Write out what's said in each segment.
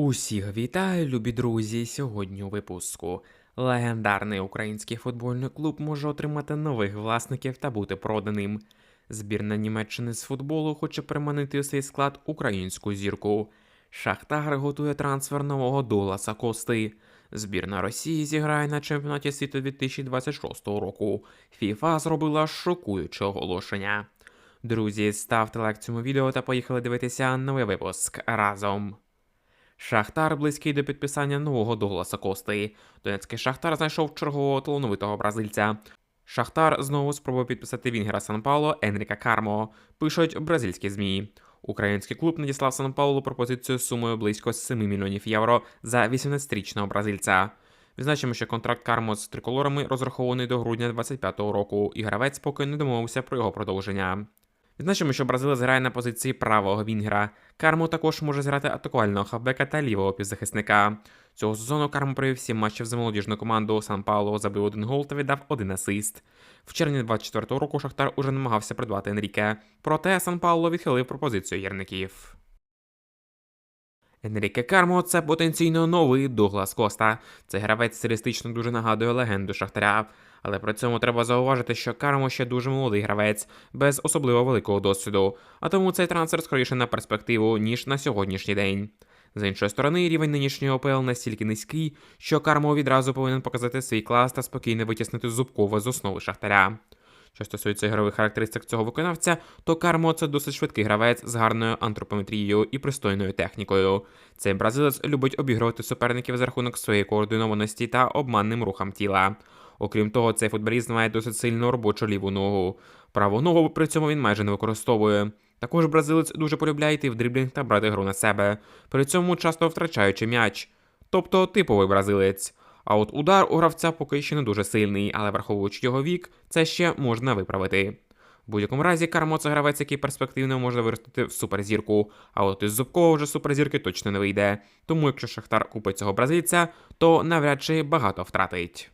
Усіх вітаю, любі друзі! Сьогодні у випуску. Легендарний український футбольний клуб може отримати нових власників та бути проданим. Збірна Німеччини з футболу хоче приманити у свій склад українську зірку. Шахтар готує трансфер нового Дуласа Кости. Збірна Росії зіграє на чемпіонаті світу 2026 року. ФІФА зробила шокуюче оголошення. Друзі, ставте лайк цьому відео та поїхали дивитися новий випуск разом. Шахтар близький до підписання нового Дугласа Кости. Донецький Шахтар знайшов чергового талановитого бразильця. Шахтар знову спробує підписати Вінгера Сан Пауло Енріка Кармо, пишуть бразильські ЗМІ. Український клуб надіслав Сан Паулу пропозицію сумою близько 7 мільйонів євро за 18-річного бразильця. Відзначимо, що контракт Кармо з триколорами розрахований до грудня 25-го року, і гравець поки не домовився про його продовження. Відзначимо, що бразилець грає на позиції правого вінгера. Кармо також може зіграти атакувального хавбека та лівого півзахисника. Цього сезону Кармо провів 7 матчів за молодіжну команду Сан Пауло, забив один гол та віддав один асист. В червні 24-го року Шахтар уже намагався придбати Енріке, проте Сан Пауло відхилив пропозицію гірників. Енріке Кармо це потенційно новий Дуглас Коста. Цей гравець стилістично дуже нагадує легенду Шахтаря. Але при цьому треба зауважити, що Кармо ще дуже молодий гравець, без особливо великого досвіду, а тому цей трансфер скоріше на перспективу, ніж на сьогоднішній день. З іншої сторони, рівень нинішнього ОПЛ настільки низький, що Кармо відразу повинен показати свій клас та спокійно витіснити зубкове з основи Шахтаря. Що стосується ігрових характеристик цього виконавця, то Кармо це досить швидкий гравець з гарною антропометрією і пристойною технікою. Цей бразилець любить обігрувати суперників за рахунок своєї координованості та обманним рухам тіла. Окрім того, цей футболіст має досить сильну робочу ліву ногу. Праву ногу при цьому він майже не використовує. Також бразилець дуже полюбляє йти в дріблінг та брати гру на себе, при цьому часто втрачаючи м'яч. Тобто типовий бразилець. А от удар у гравця поки ще не дуже сильний, але враховуючи його вік, це ще можна виправити. В будь-якому разі Кармо це гравець, який перспективно може виростити в суперзірку, а от із зубкового вже суперзірки точно не вийде. Тому якщо Шахтар купить цього бразильця, то навряд чи багато втратить.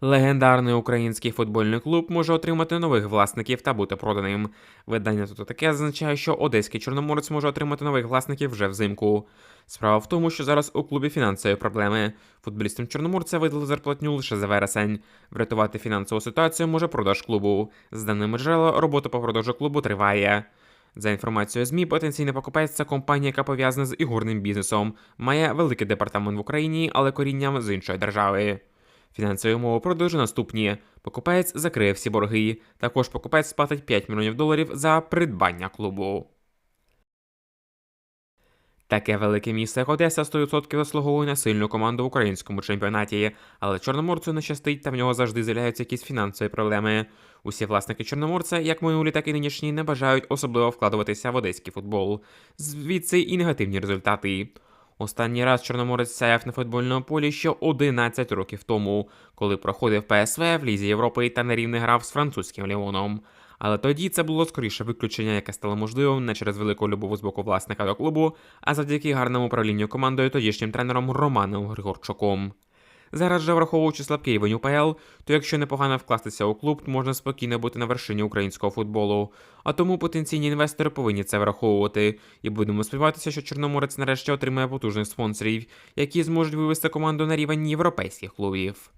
Легендарний український футбольний клуб може отримати нових власників та бути проданим. Видання тут таке зазначає, що одеський чорноморець може отримати нових власників вже взимку. Справа в тому, що зараз у клубі фінансові проблеми. Футболістам чорноморця видали зарплатню лише за вересень. Врятувати фінансову ситуацію може продаж клубу. З даними джерела, робота по продажу клубу триває. За інформацією ЗМІ, потенційний покупець це компанія, яка пов'язана з ігорним бізнесом, має великий департамент в Україні, але корінням з іншої держави. Фінансові умови продажу наступні: покупець закриє всі борги. Також покупець сплатить 5 мільйонів доларів за придбання клубу. Таке велике місце, як Одеса 100% заслуговує на сильну команду в українському чемпіонаті, але Чорноморцю не щастить та в нього завжди з'являються якісь фінансові проблеми. Усі власники Чорноморця, як минулі, так і нинішні, не бажають особливо вкладуватися в одеський футбол. Звідси і негативні результати. Останній раз Чорноморець сяяв на футбольному полі ще 11 років тому, коли проходив ПСВ в Лізі Європи та на рівне грав з французьким Ліоном. Але тоді це було скоріше виключення, яке стало можливим не через велику любов з боку власника до клубу, а завдяки гарному управлінню командою тодішнім тренером Романом Григорчуком. Зараз же, враховуючи слабкий рівень УПЛ, то якщо непогано вкластися у клуб, можна спокійно бути на вершині українського футболу. А тому потенційні інвестори повинні це враховувати. І будемо сподіватися, що Чорноморець нарешті отримає потужних спонсорів, які зможуть вивести команду на рівень європейських клубів.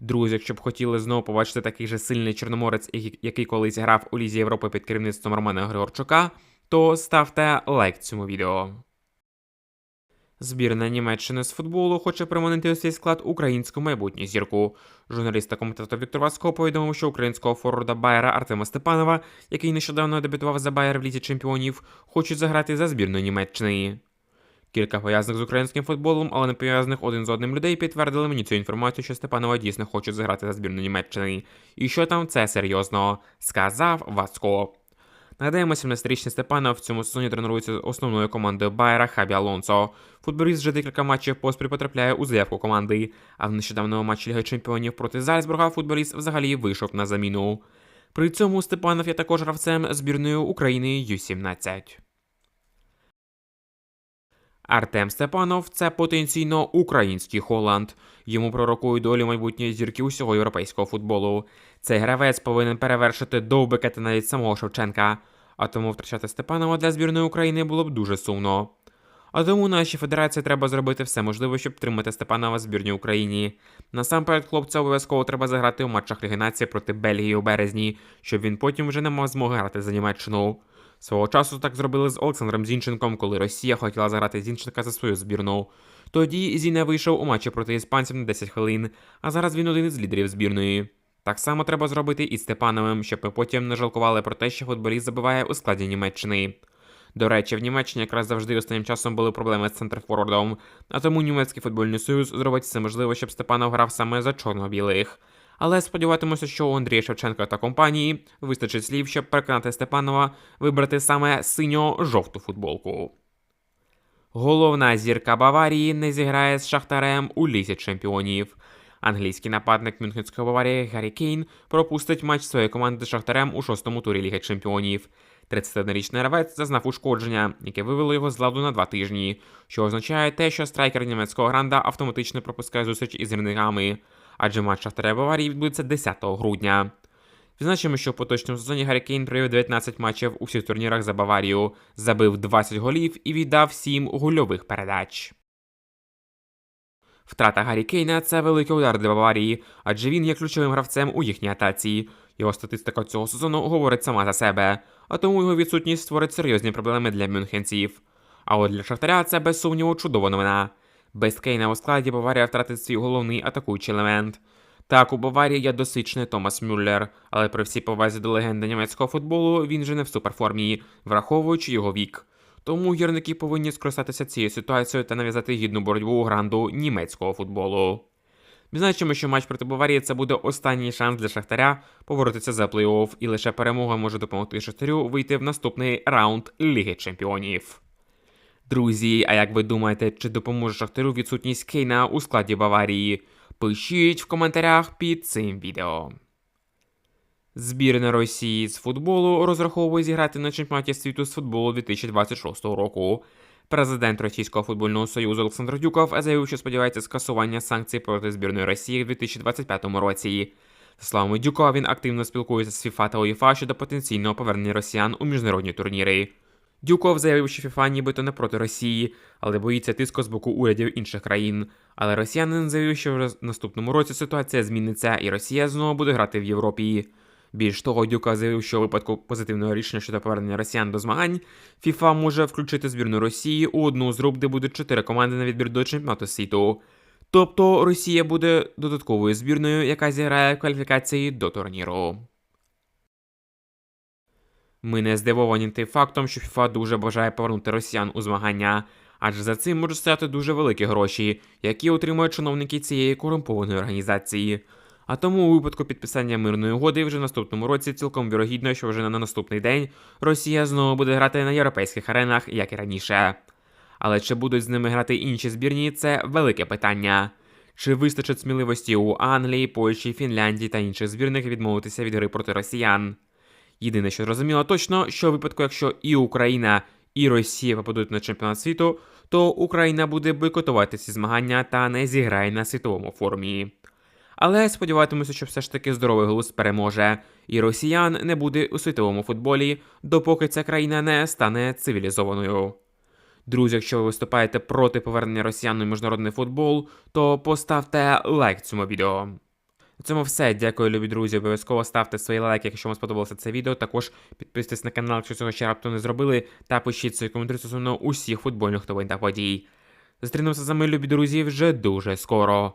Друзі, якщо б хотіли знову побачити такий же сильний чорноморець, який колись грав у Лізі Європи під керівництвом Романа Григорчука, то ставте лайк цьому відео. Збірна Німеччини з футболу хоче приманити у свій склад українську майбутню зірку. Журналіст та коментатор Віктор Васко повідомив, що українського форварда Байера Артема Степанова, який нещодавно дебютував за Байер в лізі чемпіонів, хочуть заграти за збірну Німеччини. Кілька пов'язаних з українським футболом, але не пов'язаних один з одним людей підтвердили мені цю інформацію, що Степанова дійсно хочуть заграти за збірну Німеччини. І що там це серйозно, сказав Васко. Нагадаємо, 17-річний Степанов в цьому сезоні тренується з основною командою Байера Хабі Алонсо. Футболіст вже декілька матчів поспіль потрапляє у заявку команди, а в нещодавному матчі Ліги Чемпіонів проти Зальцбурга футболіст взагалі вийшов на заміну. При цьому Степанов є також гравцем збірної України Ю-17. Артем Степанов це потенційно український Холланд. Йому пророкують долю майбутньої зірки усього європейського футболу. Цей гравець повинен перевершити довбика та навіть самого Шевченка. А тому втрачати Степанова для збірної України було б дуже сумно. А тому нашій федерації треба зробити все можливе, щоб тримати Степанова в збірній Україні. Насамперед, хлопця обов'язково треба заграти у матчах Ліги Нації проти Бельгії у березні, щоб він потім вже не мав змоги грати за Німеччину. Свого часу так зробили з Олександром Зінченком, коли Росія хотіла заграти Зінченка за свою збірну. Тоді Зіне вийшов у матчі проти іспанців на 10 хвилин, а зараз він один із лідерів збірної. Так само треба зробити і Степановим, щоб ми потім не жалкували про те, що футболіст забиває у складі Німеччини. До речі, в Німеччині якраз завжди останнім часом були проблеми з центрфорвардом, а тому німецький футбольний союз зробить все можливе, щоб Степанов грав саме за чорно-білих. Але сподіватимуся, що у Андрія Шевченка та компанії вистачить слів, щоб переконати Степанова вибрати саме синьо-жовту футболку. Головна зірка Баварії не зіграє з Шахтарем у лісі чемпіонів. Англійський нападник Мюнхенської Баварії Гаррі Кейн пропустить матч своєї команди з Шахтарем у шостому турі Ліги Чемпіонів. 31-річний гравець зазнав ушкодження, яке вивело його з ладу на два тижні, що означає те, що страйкер німецького гранда автоматично пропускає зустріч із гірниками, адже матч Шахтаря Баварії відбудеться 10 грудня. Відзначимо, що в поточному сезоні Гаррі Кейн провів 19 матчів у всіх турнірах за Баварію, забив 20 голів і віддав 7 гольових передач. Втрата Гаррі Кейна це великий удар для Баварії, адже він є ключовим гравцем у їхній атаці. Його статистика цього сезону говорить сама за себе, а тому його відсутність створить серйозні проблеми для мюнхенців. А от для Шахтаря це без сумніву чудова новина. Без Кейна у складі Баварія втратить свій головний атакуючий елемент. Так, у Баварії є досвідчений Томас Мюллер, але при всій повазі до легенди німецького футболу він же не в суперформі, враховуючи його вік. Тому гірники повинні скористатися цією ситуацією та нав'язати гідну боротьбу у гранду німецького футболу. Відзначимо, що матч проти Баварії це буде останній шанс для Шахтаря повернутися за плей-офф, і лише перемога може допомогти Шахтарю вийти в наступний раунд Ліги Чемпіонів. Друзі, а як ви думаєте, чи допоможе Шахтарю відсутність Кейна у складі Баварії? Пишіть в коментарях під цим відео. Збірна Росії з футболу розраховує зіграти на чемпіонаті світу з футболу 2026 року. Президент Російського футбольного союзу Олександр Дюков заявив, що сподівається скасування санкцій проти збірної Росії в 2025 році. За словами Дюкова, він активно спілкується з ФІФА та УЄФА щодо потенційного повернення росіян у міжнародні турніри. Дюков заявив, що ФІФА нібито не проти Росії, але боїться тиску з боку урядів інших країн. Але росіянин заявив, що в наступному році ситуація зміниться, і Росія знову буде грати в Європі. Більш того, Дюка заявив, що у випадку позитивного рішення щодо повернення росіян до змагань, ФІФА може включити збірну Росії у одну з груп, де будуть чотири команди на відбір до чемпіонату світу. Тобто Росія буде додатковою збірною, яка зіграє кваліфікації до турніру. Ми не здивовані тим фактом, що ФІФА дуже бажає повернути росіян у змагання, адже за цим можуть стояти дуже великі гроші, які отримують чиновники цієї корумпованої організації. А тому у випадку підписання мирної угоди вже в наступному році цілком вірогідно, що вже на наступний день Росія знову буде грати на європейських аренах, як і раніше. Але чи будуть з ними грати інші збірні, це велике питання. Чи вистачить сміливості у Англії, Польщі, Фінляндії та інших збірних відмовитися від гри проти росіян? Єдине, що зрозуміло точно, що в випадку, якщо і Україна, і Росія попадуть на чемпіонат світу, то Україна буде бойкотувати ці змагання та не зіграє на світовому форумі. Але сподіватимуся, що все ж таки здоровий глузд переможе, і росіян не буде у світовому футболі, допоки ця країна не стане цивілізованою. Друзі, якщо ви виступаєте проти повернення росіян у міжнародний футбол, то поставте лайк цьому відео. На цьому все. Дякую, любі друзі. Обов'язково ставте свої лайки, якщо вам сподобалося це відео. Також підписуйтесь на канал, якщо цього ще раптом не зробили, та пишіть свої коментарі стосовно усіх футбольних новин та подій. Зустрінемося з вами, любі друзі, вже дуже скоро.